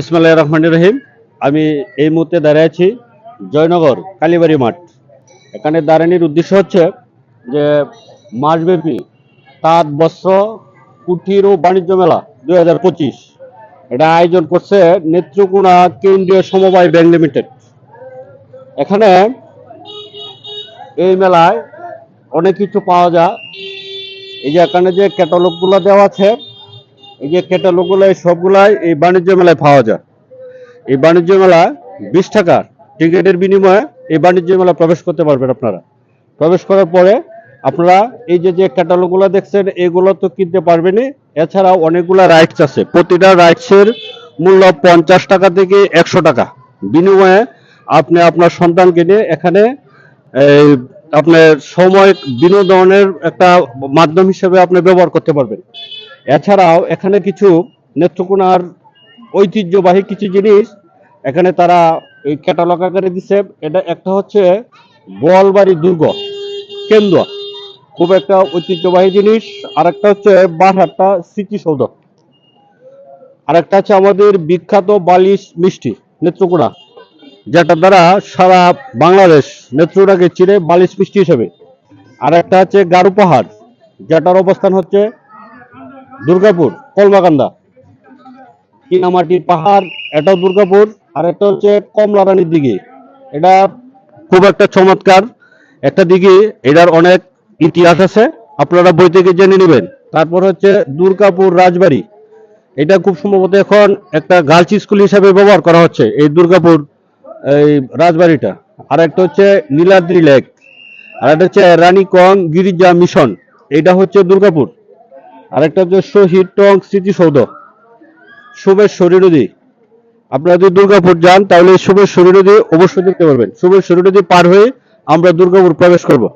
ইসমাইল রহমান রহিম। আমি এই মুহূর্তে দাঁড়িয়ে আছি জয়নগর, কালীবাড়ি মাঠ। এখানে দাঁড়ানির উদ্দেশ্য হচ্ছে যে মাসব্যাপী তাঁত, বস্ত্র, কুটির ও বাণিজ্য মেলা দুই হাজার পঁচিশ। এটা আয়োজন করছে নেত্রকোনা কেন্দ্রীয় সমবায় ব্যাংক লিমিটেড। এখানে এই মেলায় অনেক কিছু পাওয়া যায়। এই যে এখানে যে ক্যাটালগুলো দেওয়া আছে এই যে ক্যাটালগুলো সবগুলাই এই বাণিজ্য মেলায় পাওয়া যায়। এই বাণিজ্য মেলা বিশ টাকার টিকিটের বিনিময়ে এই বাণিজ্য মেলা প্রবেশ করতে পারবেন আপনারা। প্রবেশ করার পরে আপনারা এই যে যে ক্যাটালগুলো দেখছেন, এগুলো তো কিনতে পারবেনই। এছাড়াও অনেকগুলো রাইটস আছে। প্রতিটা রাইটসের মূল্য পঞ্চাশ টাকা থেকে একশো টাকা। বিনিময়ে আপনি আপনার সন্তানকে নিয়ে এখানে আপনার সময় বিনোদনের একটা মাধ্যম হিসেবে আপনি ব্যবহার করতে পারবেন। এছাড়াও এখানে কিছু নেত্রকোনার ঐতিহ্যবাহী কিছু জিনিস, এখানে তারা এই ক্যাটালগ আকারে দিচ্ছে এটা একটা হচ্ছে বোয়ালবাড়ি দুর্গ কেন্দ্র খুব একটা ঐতিহ্যবাহী জিনিস। আর একটা হচ্ছে বারহাট্টা স্মৃতিসৌধ। আর একটা হচ্ছে আমাদের বিখ্যাত বালিশ মিষ্টি নেত্রকোনা, যেটা দ্বারা সারা বাংলাদেশ নেত্রকোনাকে চিনে বালিশ মিষ্টি হিসেবে। আর একটা হচ্ছে গারু পাহাড়, যেটার অবস্থান হচ্ছে দুর্গাপুর, কলমাকান্দা। কিনামাটির পাহাড় এটাও দুর্গাপুর, আর একটা হচ্ছে কমলারানীর দিঘি। এটা খুব একটা চমৎকার একটা দিঘি, এটার অনেক ইতিহাস আছে, আপনারা বই থেকে জেনে নেবেন। তারপর হচ্ছে দুর্গাপুর রাজবাড়ি। এটা খুব সম্ভবত এখন একটা গার্লস স্কুল হিসাবে ব্যবহার করা হচ্ছে, এই দুর্গাপুর, এই রাজবাড়িটা। আর একটা হচ্ছে নীলাদ্রি লেক, আর একটা হচ্ছে রানীকং গিরিজা মিশন এটা হচ্ছে দুর্গাপুর। আর একটা হচ্ছে শহীদ টং স্মৃতিসৌধ। শুভেশ্বরী নদী আপনারা যদি দুর্গাপুর যান, তাহলে শুভেশ্বরী নদী অবশ্যই দেখতে পারবেন। শুভেশ্বরী নদী পার হয়ে আমরা দুর্গাপুর প্রবেশ করব।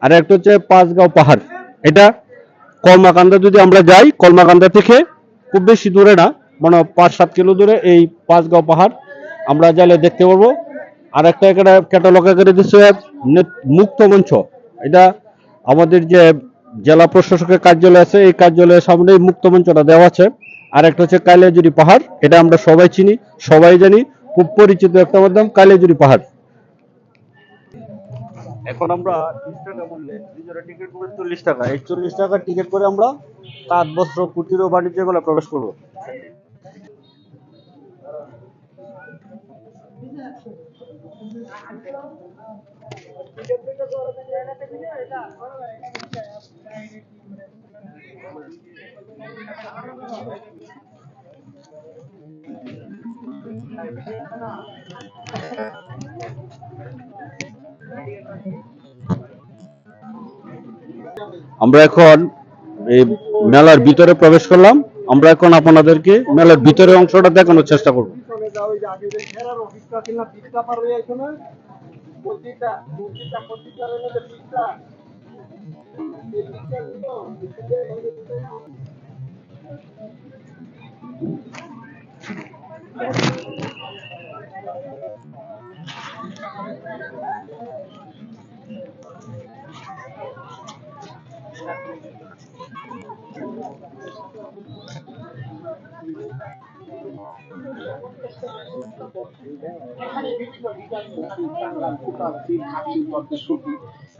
আর একটা হচ্ছে পাঁচগাঁও পাহাড়। এটা কলমাকান্দা যদি আমরা যাই, কলমাকান্দা থেকে খুব বেশি দূরে না মানে পাঁচ সাত কিলো দূরে এই পাঁচগাঁও পাহাড় আমরা গেলে দেখতে পারব। আর একটা এখানে ক্যাটালগ আকারে দিচ্ছে নেত- মুক্ত মঞ্চ। এটা আমাদের যে জেলা প্রশাসকের কার্যালয় আছে, এই কার্যালয়ের সামনে এই মুক্ত মঞ্চটা দেওয়া আছে। আর একটা হচ্ছে কালিয়াজুরি পাহাড়, এটা আমরা সবাই চিনি, সবাই জানি, খুব পরিচিত একটা মাধ্যম কালিয়াজুরি পাহাড়। এখন আমরা টিকিট করে চল্লিশ টাকা। এই চল্লিশ টাকার টিকিট করে আমরা তাঁত বস্ত্র কুটির ও বাণিজ্য মেলা প্রবেশ করব। আমরা এখন এই মেলার ভিতরে প্রবেশ করলাম। আমরা এখন আপনাদেরকে মেলার ভিতরে অংশটা দেখানোর চেষ্টা করব।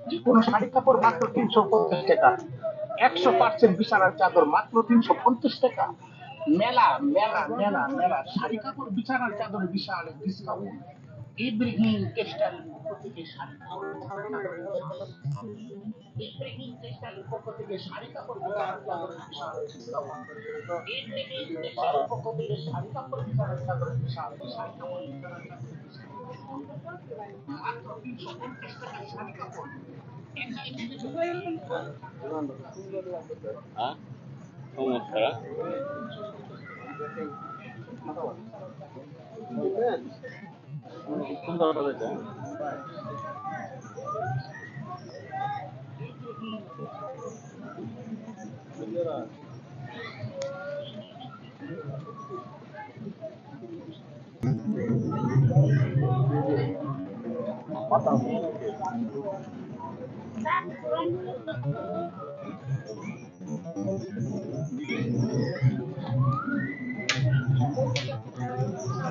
যে কোনো শাড়ি কাপড় মাত্র তিনশো পঞ্চাশ টাকা। একশো পার্সেন্ট বিছানার চাদর মাত্র তিনশো পঞ্চাশ টাকা। মেলা মেলা মেলা মেলা। শাড়ি কাপড় বিছানার চাদর বিশাল ডিসকাউন্ট ইব্রাহিম টেক্সটাইল পক্ষ থেকে শাড়ি কাপড় ইব্রাহিম টেক্সটাইল পক্ষ থেকে শাড়ি কাপড় বিছানার চাদর বিশাল ডিসকাউন্ট ইব্রাহিম পক্ষ থেকে শাড়ি কাপড় বিছানার চাদর বিশাল শাড়ি কাপড় বিছানার চাদর মাত্র তিনশো পঞ্চাশ টাকা শাড়ি কাপড়। এখানে Vamos mostrar.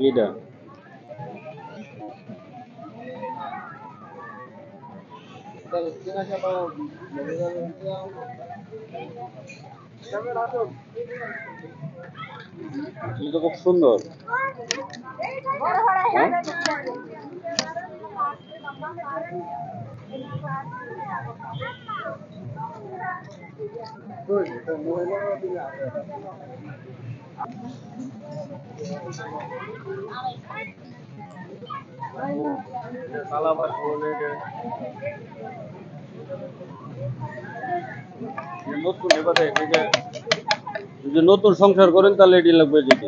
এটা এটা খুব সুন্দর নতুন এবারে এই যে- যদি নতুন সংসার করেন তাহলে এটি লাগবে যদি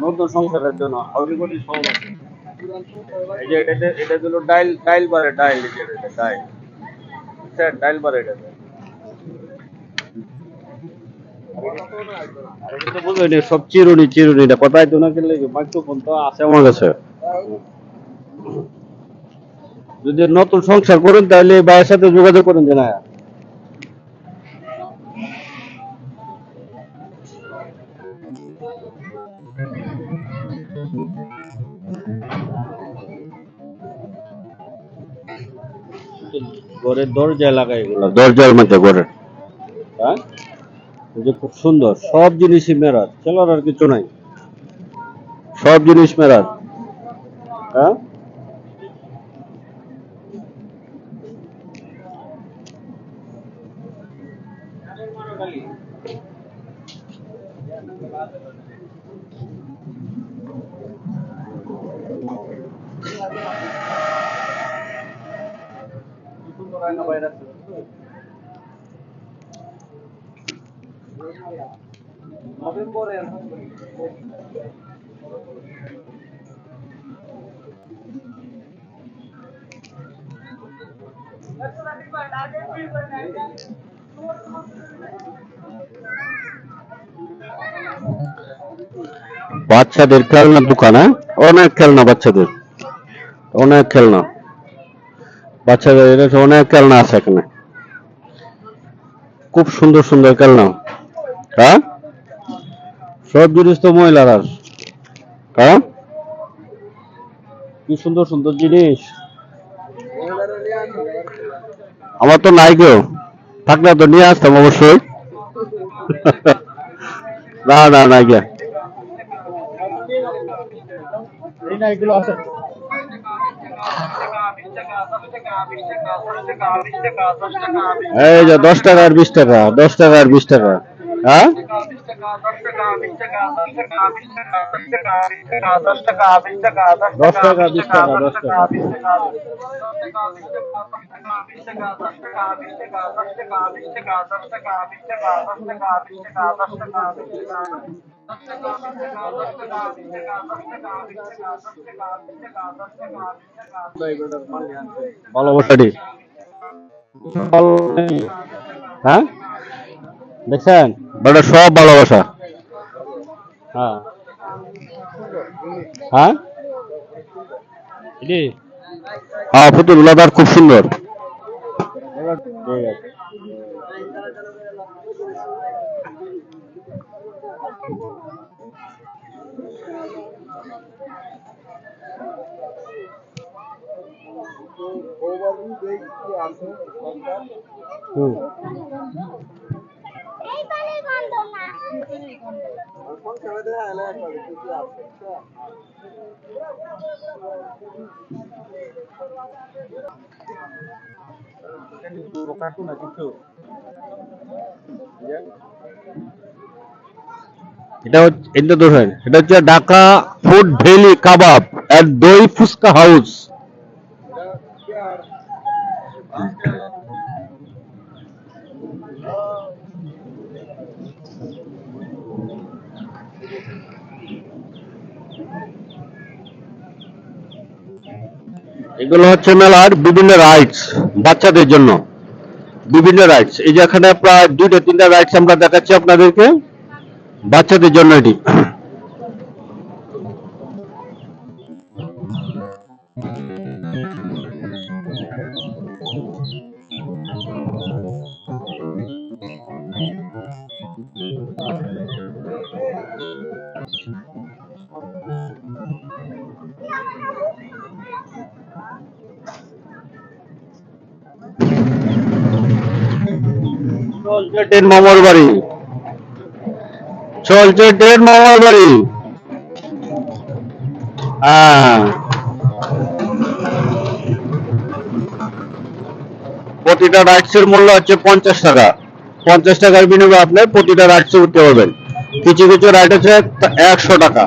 নতুন সংসারের জন্য। আউরিগরি সব আছে। এই যে এটা এটা হলো ডাইল ডাইল বারে ডাইল ডাইল। স্যার ডাইল বারে এটা আর এটা তো বুঝবেন সব চিরুনি চিরুনি এটা কথাই তো না কিনলে মাইক্রোফোন তো আছে আমার কাছে যদি নতুন সংসার করেন তাহলে ভাইয়ের সাথে যোগাযোগ করেন যে না ঘরের দরজায় লাগাই এগুলো। দরজার মধ্যে ঘরের। হ্যাঁ? যে খুব সুন্দর সব জিনিসই মেরাজ খেলার আর কিছু নাই। সব জিনিস মেরাজ। হ্যাঁ? বাচ্চাদের খেলনা দোকান হ্যাঁ? অনেক খেলনা বাচ্চাদের। অনেক খেলনা। বাচ্চাদের অনেক খেলনা আছে এখানে। খুব সুন্দর সুন্দর খেলনা। হ্যাঁ সব জিনিস তো মহিলার। হ্যাঁ কি সুন্দর সুন্দর জিনিস। আমার তো নাই কেউ থাকলে তো নিয়ে আসতাম অবশ্যই। না না না গিয়া এই যে দশ টাকা আর বিশ টাকা দশ টাকা আর বিশ টাকা। হ্যাঁ? দশ টাকা বিশ টাকা দশ টাকা। ভালোবাসাটি হ্যাঁ? দেখছেন? বেটা সব ভালোবাসা। হ্যাঁ। হ্যাঁ? হ্যাঁ পুতুলগুলো তার খুব সুন্দর। হুম। এটা এটা হচ্ছে ঢাকা ফুড ভ্যালি কাবাব দই ফুচকা হাউস। এগুলো হচ্ছে মেলার বিভিন্ন রাইডস বাচ্চাদের জন্য। বিভিন্ন রাইডস এই যে এখানে প্রায় দুইটা, তিনটা রাইডস আমরা দেখাচ্ছি আপনাদেরকে, বাচ্চাদের জন্য এটি। চলছে ট্রেন মামার বাড়ি। চলছে ট্রেন মামার বাড়ি। হ্যাঁ। প্রতিটা রাইডসের মূল্য হচ্ছে পঞ্চাশ টাকা। পঞ্চাশ টাকার বিনিময়ে আপনি প্রতিটা রাইডসে উঠতে পারবেন। কিছু কিছু রাইড আছে একশো টাকা।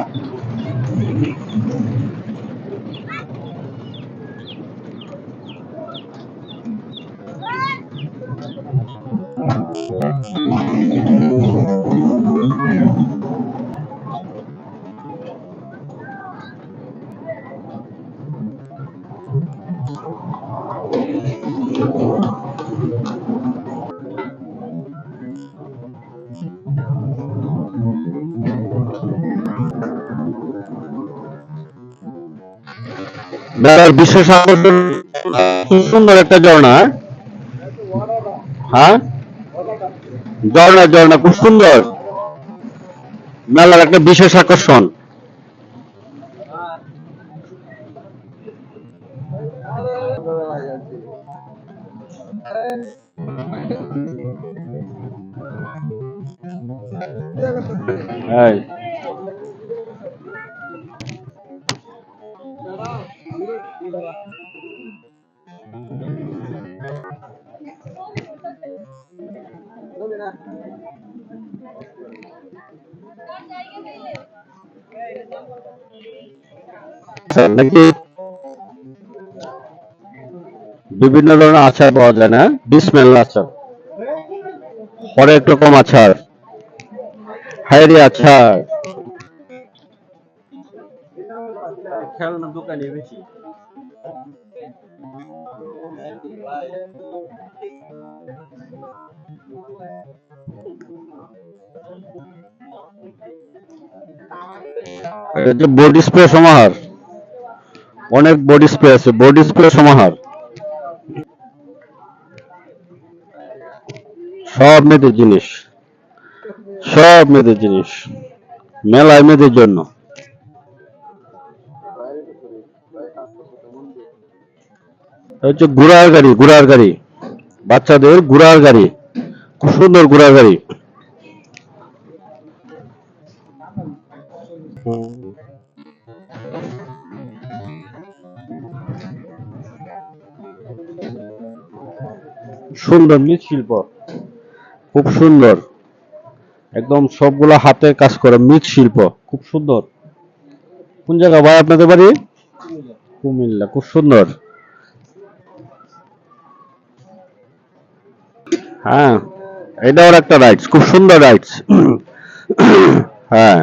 বিশেষ আকর্ষণ খুব সুন্দর একটা ঝর্ণা হ্যাঁ? ঝর্ণা ঝর্ণা খুব সুন্দর। মেলার একটা বিশেষ আকর্ষণ। এই। নাকি? বিভিন্ন ধরনের আচার পাওয়া যায় না? বিসমেল আচার। হরেক রকম আচার। হায়রি আচার। খেলনা দোকানে বেশি। বডি স্প্রে সমাহার। অনেক বডি স্প্রে আছে বডি স্প্রে সমাহার। সব মেয়েদের জিনিস, সব মেয়েদের জিনিস, মেলায় মেয়েদের জন্য। হচ্ছে ঘোড়ার গাড়ি ঘোড়ার গাড়ি। বাচ্চাদের ঘোড়ার গাড়ি, খুব সুন্দর ঘোড়ার গাড়ি। সুন্দর মৃৎশিল্প খুব সুন্দর। একদম সবগুলো হাতে কাজ করে মৃৎশিল্প খুব সুন্দর। কোন জায়গা ভাই আপনাদের বাড়ি? কুমিল্লা। খুব সুন্দর। হ্যাঁ এটাও একটা রাইটস খুব সুন্দর রাইটস হ্যাঁ।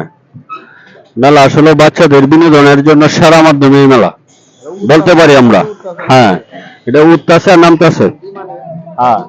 মেলা আসলে বাচ্চাদের বিনোদনের জন্য সেরা মাধ্যমে মেলা। বলতে পারি আমরা। হ্যাঁ। এটা উঠতেছে আর নামতেছে। হ্যাঁ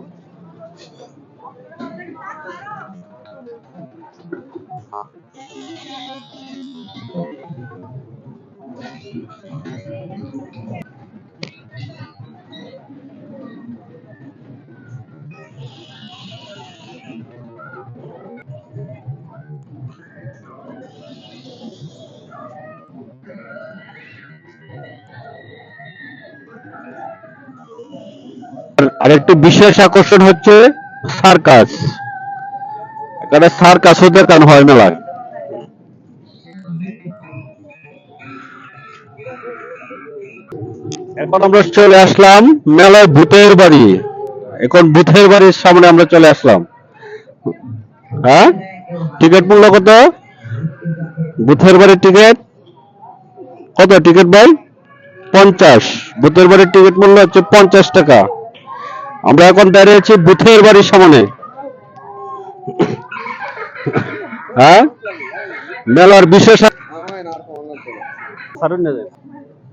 আর- আরেকটি বিশেষ আকর্ষণ হচ্ছে সার্কাস। এখানে সার্কাসও দেখানো হয় মেলায়? এখন আমরা চলে আসলাম মেলায় ভূতের বাড়ি। এখন ভূতের বাড়ির সামনে আমরা চলে আসলাম। হ্যাঁ? টিকিট মূল্য কত? ভূতের বাড়ির টিকিট? কত টিকিট ভাই? পঞ্চাশ। ভূতের বাড়ির টিকিট মূল্য হচ্ছে পঞ্চাশ টাকা। আমরা এখন দাঁড়িয়েছি বুথের বাড়ির সামনে। হ্যাঁ? মেলার বিশেষ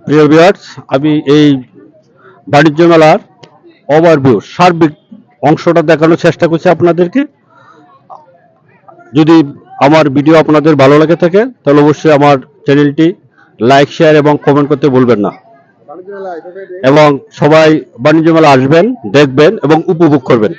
প্রিয় ভিউয়ার্স আমি এই বাণিজ্য মেলার ওভারভিউ সার্বিক অংশটা দেখানোর চেষ্টা করছি আপনাদেরকে। যদি আমার ভিডিও আপনাদের ভালো লাগে থাকে, তাহলে অবশ্যই আমার চ্যানেলটি লাইক শেয়ার এবং কমেন্ট করতে ভুলবেন না। এবং সবাই বাণিজ্য মেলা আসবেন দেখবেন এবং উপভোগ করবেন।